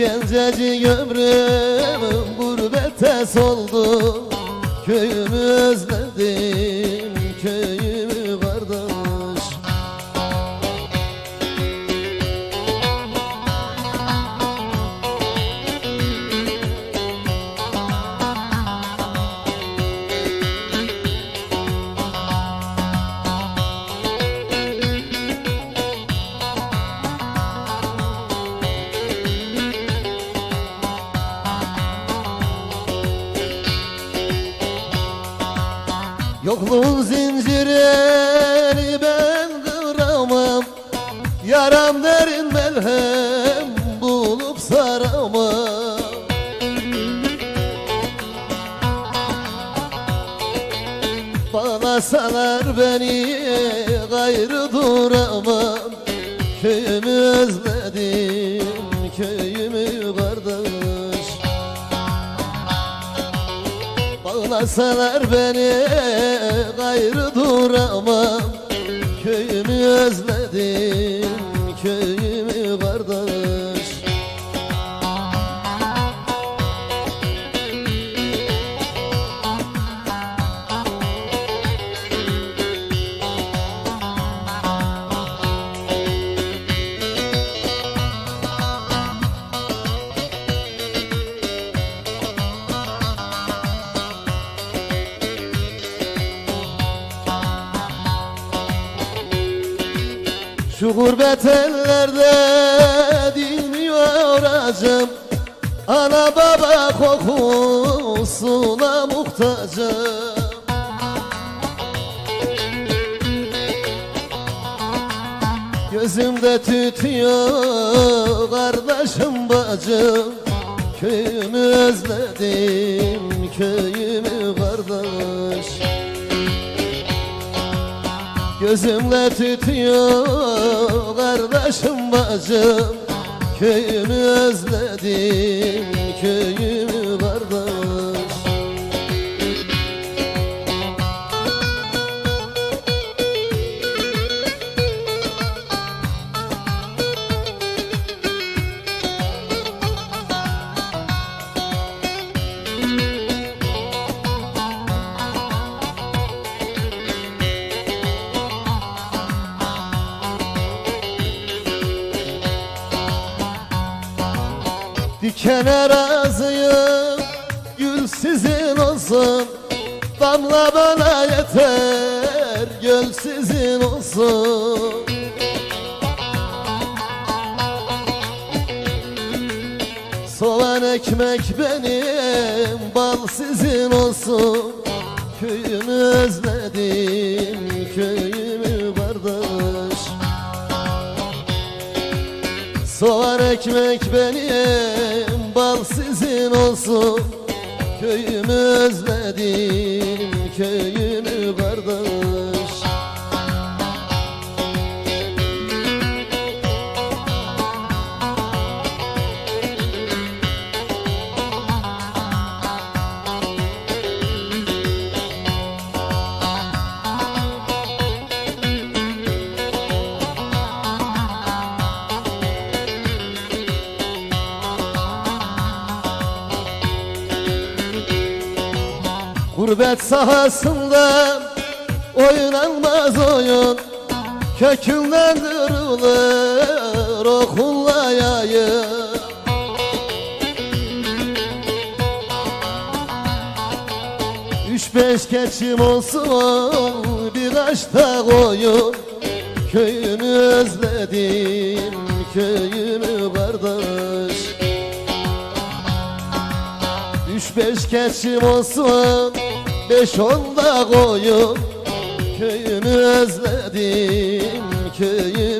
gencecik ömrüm gurbete soldu Köyümü Yokluğun zincirini ben kıramam. Yaram derin melhem bulup saramam. Bağlasalar beni gayrı duramam. Köyümü özledim, Bağlasalar beni gayrı duramam. Köyümü özledim, Şu gurbet ellerde dinmiyor acım Ana baba kokusuna muhtacım. Gözümde tütüyor kardeşim bacım. Köyümü özledim, köyümü kardeş Gözümle tütüyor kardeşim bacım. Köyümü özledim, köyümü Dikene razıyım Gül sizin olsun. Damla bana yeter Göl sizin olsun. Soğan ekmek benim Bal sizin olsun. Köyümü özledim Soğan ekmek benim, bal sizin olsun. Köyümü özledim, Gurbet sahasında oynanmaz oyun. Kökünden kırılır okulla yayın Üç beş keçim olsun birkaç da koyun. Köyümü özledim köyümü kardeş Üç beş keçim olsun Beş on da koyun Köyümü özledim Köyümü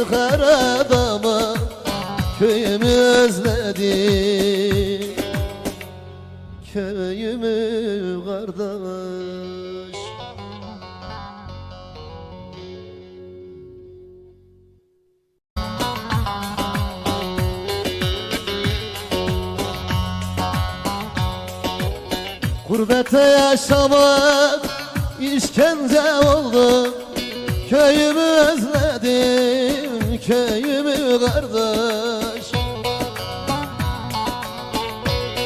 çıkar adama Köyümü özledim Köyümü kardeş. Gurbette yaşamak işkence oldu. Köyümü özledim, köyümü kardeş